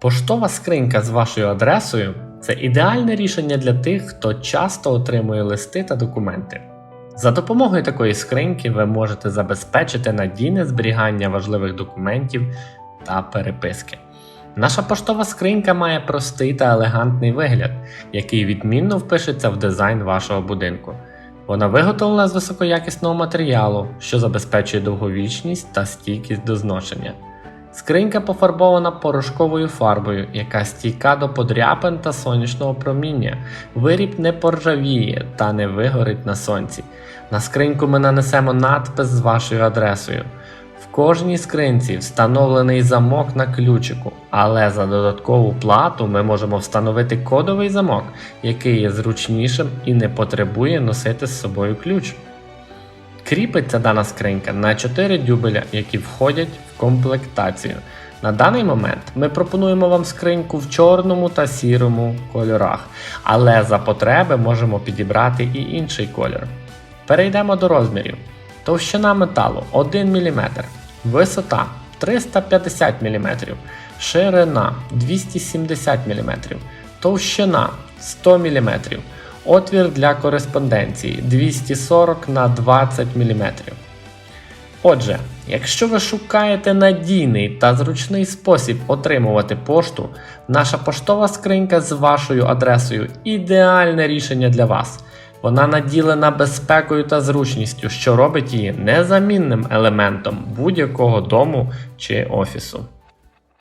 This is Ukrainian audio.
Поштова скринька з вашою адресою це ідеальне рішення для тих, хто часто отримує листи та документи. За допомогою такої скриньки ви можете забезпечити надійне зберігання важливих документів та переписки. Наша поштова скринька має простий та елегантний вигляд, який відмінно впишеться в дизайн вашого будинку. Вона виготовлена з високоякісного матеріалу, що забезпечує довговічність та стійкість до зношення. Скринька пофарбована порошковою фарбою, яка стійка до подряпин та сонячного проміння. Виріб не поржавіє та не вигорить на сонці. На скриньку ми нанесемо надпис з вашою адресою. В кожній скринці встановлений замок на ключику, але за додаткову плату ми можемо встановити кодовий замок, який є зручнішим і не потребує носити з собою ключ. Кріпиться дана скринька на 4 дюбеля, які входять в комплектацію. На даний момент ми пропонуємо вам скриньку в чорному та сірому кольорах, але за потреби можемо підібрати і інший кольор. Перейдемо до розмірів. Товщина металу 1 мм, висота 350 мм, ширина 270 мм, товщина 100 мм, отвір для кореспонденції 240 на 20 мм. Отже, якщо ви шукаєте надійний та зручний спосіб отримувати пошту, наша поштова скринька з вашою адресою ідеальне рішення для вас. Вона наділена безпекою та зручністю, що робить її незамінним елементом будь-якого дому чи офісу.